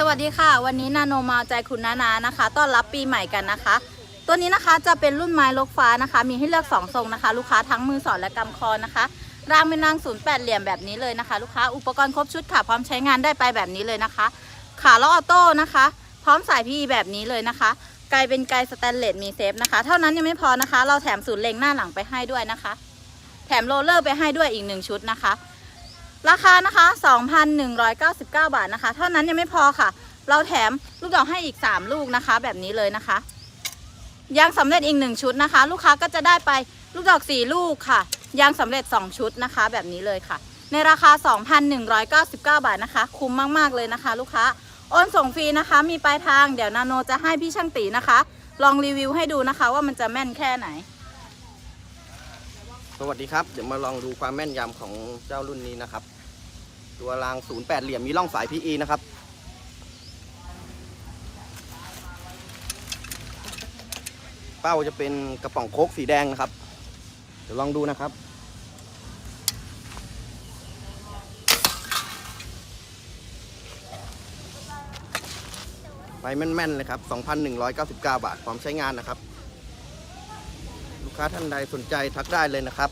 สวัสดีค่ะ วันนี้นาโนมาใจคุณนานานะคะ ต้อนรับปีใหม่กันนะคะ ตัวนี้นะคะจะเป็นรุ่นไม้ลกฟ้านะคะ มีให้เลือก2ทรงนะคะ ลูกค้าทั้งมือสอดและกำคอนะคะ รางเป็นรางศูนย์แปดเหลี่ยมแบบนี้เลยนะคะ ลูกค้าอุปกรณ์ครบชุดค่ะ พร้อมใช้งานได้ไปแบบนี้เลยนะคะ ขาล้อออโต้นะคะ พร้อมสายพีแบบนี้เลยนะคะไกลเป็นไกลสแตนเลสมีเซฟนะคะ เท่านั้นยังไม่พอนะคะ เราแถมศูนย์เล็งหน้าหลังไปให้ด้วยนะคะ แถมโรลเลอร์ไปให้ด้วยอีกหนึ่งชุดนะคะ ราคานะคะ 2,199 บาทนะคะ เท่านั้นยังไม่พอค่ะ เราแถมลูกดอกให้อีก 3 ลูกนะคะ แบบนี้เลยนะคะ ยางสำเร็จอีก 1 ชุดนะคะ ลูกค้าก็จะได้ไปลูกดอก 4 ลูกค่ะ ยางสำเร็จ 2 ชุดนะคะ แบบนี้เลยค่ะ ในราคา 2,199 บาทนะคะ คุ้มมาก ๆ เลยนะคะ ลูกค้า โอนส่งฟรีนะคะ มีปลายทาง เดี๋ยวนาโนจะให้พี่ช่างตีนะคะ ลองรีวิวให้ดูนะคะว่ามันจะแม่นแค่ไหนสวัสดีครับ เดี๋ยวมาลองดูความแม่นยำของเจ้ารุ่นนี้นะครับ ตัวราง08เหลี่ยมมีร่องสาย PE นะครับ เป้าจะเป็นกระป๋องโคกสีแดงนะครับ เดี๋ยวลองดูนะครับไปแม่น ๆ เลยครับ 2,199 บาทพร้อมใช้งานนะครับ ลูกค้าท่านใดสนใจทักได้เลยนะครับ